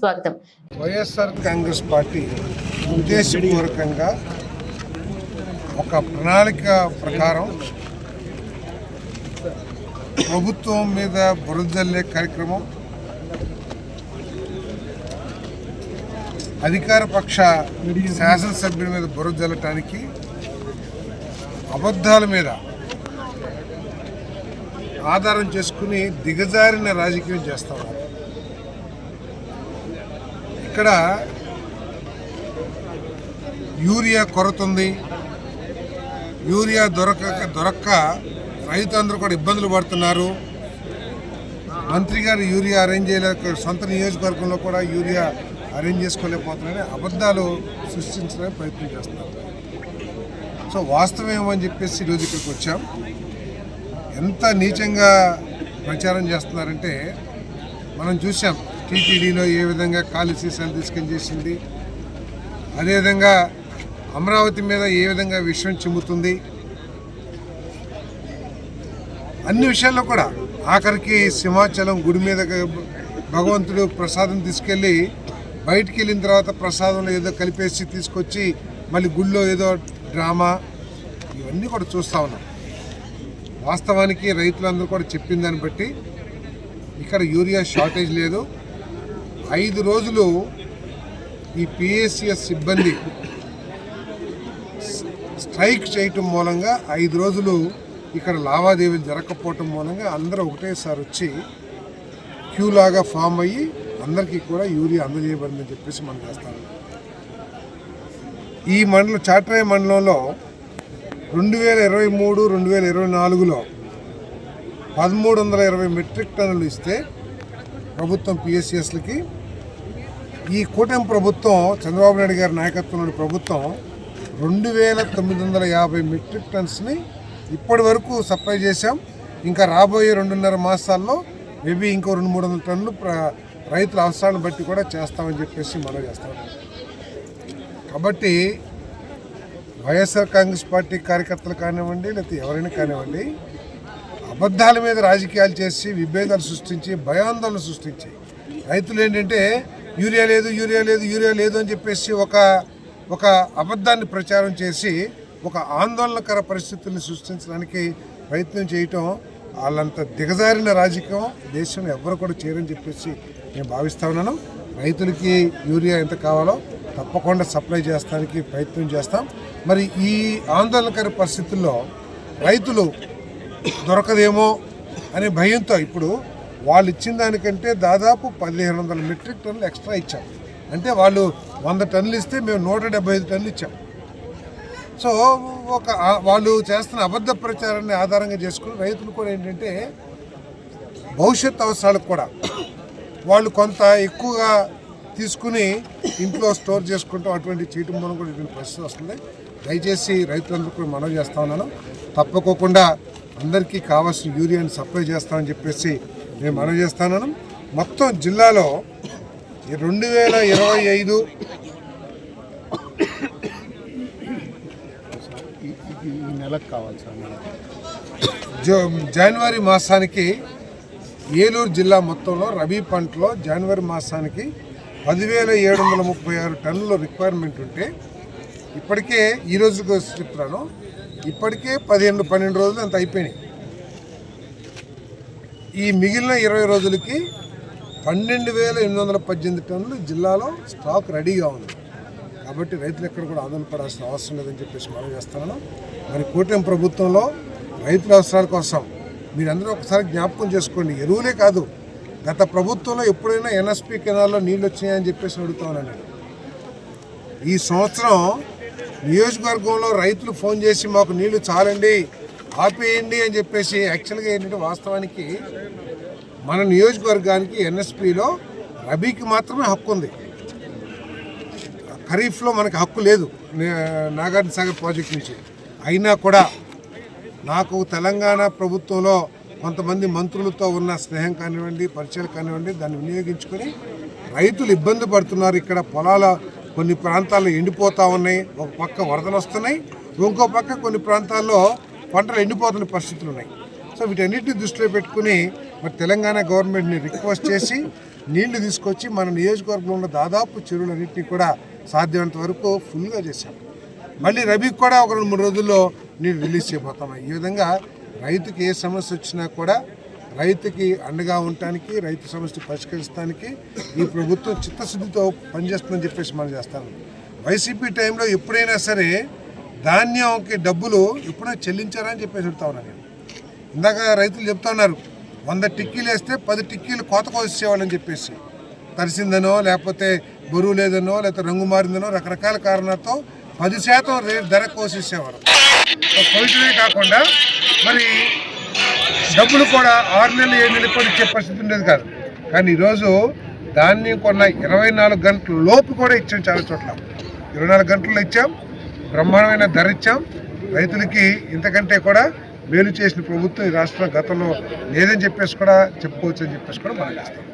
స్వాగతం. వైఎస్ఆర్ కాంగ్రెస్ పార్టీ ఉద్దేశపూర్వకంగా ఒక ప్రణాళిక ప్రకారం ప్రభుత్వం మీద బురదల్లే కార్యక్రమం అధికార పక్ష శాసనసభ్యుల మీద బురద జల్లటానికి అబద్ధాల మీద ఆధారం చేసుకుని దిగజారిన రాజకీయం చేస్తా ఉన్నారు. ఇక్కడ యూరియా కొరత ఉంది యూరియా దొరక దొరక్క రైతులందరూ కూడా ఇబ్బందులు పడుతున్నారు. మంత్రి గారు యూరియా అరేంజ్ చేయలేక సొంత నియోజకవర్గంలో కూడా యూరియా అరేంజ్ చేసుకోలేకపోతున్నారని అబద్ధాలు సృష్టించడానికి ప్రయత్నం చేస్తున్నారు. సో వాస్తవం ఏమని చెప్పేసి ఈరోజు ఇక్కడికి వచ్చాం. ఎంత నీచంగా ప్రచారం చేస్తున్నారంటే మనం చూసాం టీటీడీలో ఏ విధంగా ఖాళీ సీసాలు తీసుకెళ్ళి చేసింది? అదేవిధంగా అమరావతి మీద ఏ విధంగా విషయం చిమ్ముతుంది? అన్ని విషయాల్లో కూడా ఆఖరికి సింహాచలం గుడి మీద భగవంతుడు ప్రసాదం తీసుకెళ్ళి బయటికి వెళ్ళిన తర్వాత ప్రసాదంలో ఏదో కలిపేసి తీసుకొచ్చి మళ్ళీ గుళ్ళో ఏదో డ్రామా ఇవన్నీ కూడా చూస్తూ ఉన్నాం. వాస్తవానికి రైతులందరూ కూడా చెప్పిన దాన్ని బట్టి ఇక్కడ యూరియా షార్టేజ్ లేదు. ఐదు రోజులు ఈ పిఎస్సిఎస్ సిబ్బంది స్ట్రైక్ చేయటం మూలంగా ఐదు రోజులు ఇక్కడ లావాదేవీలు జరగకపోవటం మూలంగా అందరూ ఒకటేసారి వచ్చి క్యూ లాగా ఫామ్ అయ్యి అందరికీ కూడా యూరియా అందజేయబడిందని చెప్పేసి మనం చేస్తాం ఈ మండలం చాట్రాయి మండలంలో రెండు వేల ఇరవై మూడు రెండు వేల ఇరవై నాలుగులో పదమూడు వందల ఇరవై మెట్రిక్ టన్నులు ఇస్తే ప్రభుత్వం పిఎస్సిఎస్లకి ఈ కూటమి ప్రభుత్వం చంద్రబాబు నాయుడు గారి నాయకత్వంలోని ప్రభుత్వం రెండు వేల తొమ్మిది వందల యాభై మెట్రిక్ టన్స్ని ఇప్పటి వరకు సప్లై చేశాం. ఇంకా రాబోయే రెండున్నర మాసాల్లో మేబీ ఇంకో రెండు మూడు వందల టన్నులు రైతుల అవసరాలను బట్టి కూడా చేస్తామని చెప్పేసి మనం చేస్తాం. కాబట్టి వైఎస్ఆర్ కాంగ్రెస్ పార్టీ కార్యకర్తలు కానివ్వండి లేకపోతే ఎవరైనా కానివ్వండి అబద్ధాల మీద రాజకీయాలు చేసి విభేదాలు సృష్టించి భయాందోళన సృష్టించి రైతులు ఏంటంటే యూరియా లేదు యూరియా లేదు యూరియా లేదు అని చెప్పేసి ఒక ఒక అబద్ధాన్ని ప్రచారం చేసి ఒక ఆందోళనకర పరిస్థితుల్ని సృష్టించడానికి ప్రయత్నం చేయటం వాళ్ళంత దిగజారిన రాజకీయం దేశం ఎవరు కూడా చేయరని చెప్పేసి నేను భావిస్తా ఉన్నాను. రైతులకి యూరియా ఎంత కావాలో తప్పకుండా సప్లై చేస్తానికి ప్రయత్నం చేస్తాం. మరి ఈ ఆందోళనకర పరిస్థితుల్లో రైతులు దొరకదేమో అనే భయంతో ఇప్పుడు వాళ్ళు ఇచ్చిన దానికంటే దాదాపు పదిహేను వందల మెట్రిక్ టన్నులు ఎక్స్ట్రా ఇచ్చాం. అంటే వాళ్ళు వంద టన్నులు ఇస్తే మేము నూట డెబ్బై ఐదు టన్నులు ఇచ్చాం. సో ఒక వాళ్ళు చేస్తున్న అబద్ధ ప్రచారాన్ని ఆధారంగా చేసుకుని రైతులు కూడా ఏంటంటే భవిష్యత్ అవసరాలకు కూడా వాళ్ళు కొంత ఎక్కువగా తీసుకుని ఇంట్లో స్టోర్ చేసుకుంటాం అటువంటి చీటి మూలం కూడా ఇటువంటి పరిస్థితి వస్తుంది. దయచేసి రైతులందరూ కూడా మనవి చేస్తా ఉన్నాను. తప్పకోకుండా అందరికీ కావాల్సిన యూరియాని సప్లై చేస్తామని చెప్పేసి నేను మనవి చేస్తున్నాను మొత్తం జిల్లాలో ఈ రెండు వేల ఇరవై ఐదు ఈ నెలకు కావాలి సార్ జనవరి మాసానికి ఏలూరు జిల్లా మొత్తంలో రబీ పంటలో జనవరి మాసానికి పదివేల ఏడు వందల ముప్పై ఆరు టన్నుల రిక్వైర్మెంట్ ఉంటే ఇప్పటికే ఈ రోజుకు చెప్తున్నాను ఇప్పటికే పదిహేను పన్నెండు రోజులు అంత అయిపోయినాయి. ఈ మిగిలిన ఇరవై రోజులకి పన్నెండు వేల ఎనిమిది వందల పద్దెనిమిది టన్నులు జిల్లాలో స్టాక్ రెడీగా ఉంది. కాబట్టి రైతులు ఎక్కడ కూడా ఆందోళన పడాల్సిన అవసరం లేదని చెప్పేసి మనం చేస్తున్నాను మరి కూటమి ప్రభుత్వంలో రైతుల అవసరాల కోసం మీరందరూ ఒకసారి జ్ఞాపకం చేసుకోండి. ఎరువులే కాదు గత ప్రభుత్వంలో ఎప్పుడైనా ఎన్ఎస్పి కెనాల్లో నీళ్ళు వచ్చినాయని చెప్పేసి అడుగుతామని ఈ సంవత్సరం నియోజకవర్గంలో రైతులు ఫోన్ చేసి మాకు నీళ్ళు చాలండి ఆపేయండి అని చెప్పేసి యాక్చువల్గా ఏంటంటే వాస్తవానికి మన నియోజకవర్గానికి ఎన్ఎస్పిలో రబీకి మాత్రమే హక్కు ఉంది. ఖరీఫ్లో మనకి హక్కు లేదు. నాగార్జున సాగర్ ప్రాజెక్ట్ నుంచి. అయినా కూడా నాకు తెలంగాణ ప్రభుత్వంలో కొంతమంది మంత్రులతో ఉన్న స్నేహం కానివ్వండి పరిచయాలు కానివ్వండి దాన్ని వినియోగించుకొని రైతులు ఇబ్బంది పడుతున్నారు. ఇక్కడ పొలాల కొన్ని ప్రాంతాల్లో ఎండిపోతూ ఉన్నాయి. ఒక పక్క వరదలు వస్తున్నాయి. ఇంకో పక్క కొన్ని ప్రాంతాల్లో పంటలు ఎండిపోతున్న పరిస్థితులు ఉన్నాయి. సో వీటన్నిటిని దృష్టిలో పెట్టుకుని మరి తెలంగాణ గవర్నమెంట్ని రిక్వెస్ట్ చేసి నీళ్ళు తీసుకొచ్చి మన నియోజకవర్గంలో ఉన్న దాదాపు చెరువులన్నింటినీ కూడా సాధ్యమైనంత వరకు ఫుల్గా చేశాం. మళ్ళీ రబీకి కూడా ఒక రెండు మూడు రోజుల్లో నీళ్ళు రిలీజ్ చేయబోతున్నాం. ఈ విధంగా రైతుకి ఏ సమస్య వచ్చినా కూడా రైతుకి అండగా ఉండటానికి రైతు సమస్య పరిష్కరించడానికి ఈ ప్రభుత్వం చిత్తశుద్ధితో పనిచేస్తుందని చెప్పేసి మనం చేస్తాను వైసీపీ టైంలో ఎప్పుడైనా సరే ధాన్యంకి డబ్బులు ఎప్పుడో చెల్లించారని చెప్పేసి చెప్తా ఉన్నాను నేను. ఇందాక రైతులు చెప్తా ఉన్నారు వంద టిక్కీలు వేస్తే పది టిక్కీలు కోత కోసేవాళ్ళని చెప్పేసి. తరిసిందనో లేకపోతే బరువు లేదనో లేకపోతే రంగు మారిందనో రకరకాల కారణాలతో పది శాతం రేట్ ధర కోసేసేవారు. కోసమే కాకుండా మరి డబ్బులు కూడా ఆరు నెలలు ఏడు నెలలు కూడా ఇచ్చే పరిస్థితి ఉండేది కాదు. కానీ ఈరోజు ధాన్యం కొన్న ఇరవై నాలుగు గంటల లోపు కూడా ఇచ్చాం చాలా చోట్ల. ఇరవై నాలుగు గంటల్లో ఇచ్చాం. బ్రహ్మాండమైన ధర ఇచ్చాం రైతులకి ఇంతకంటే కూడా మేలు చేసిన ప్రభుత్వం ఈ రాష్ట్రం గతంలో లేదని చెప్పేసి కూడా చెప్పుకోవచ్చు అని చెప్పేసి కూడా మనం చేస్తాం.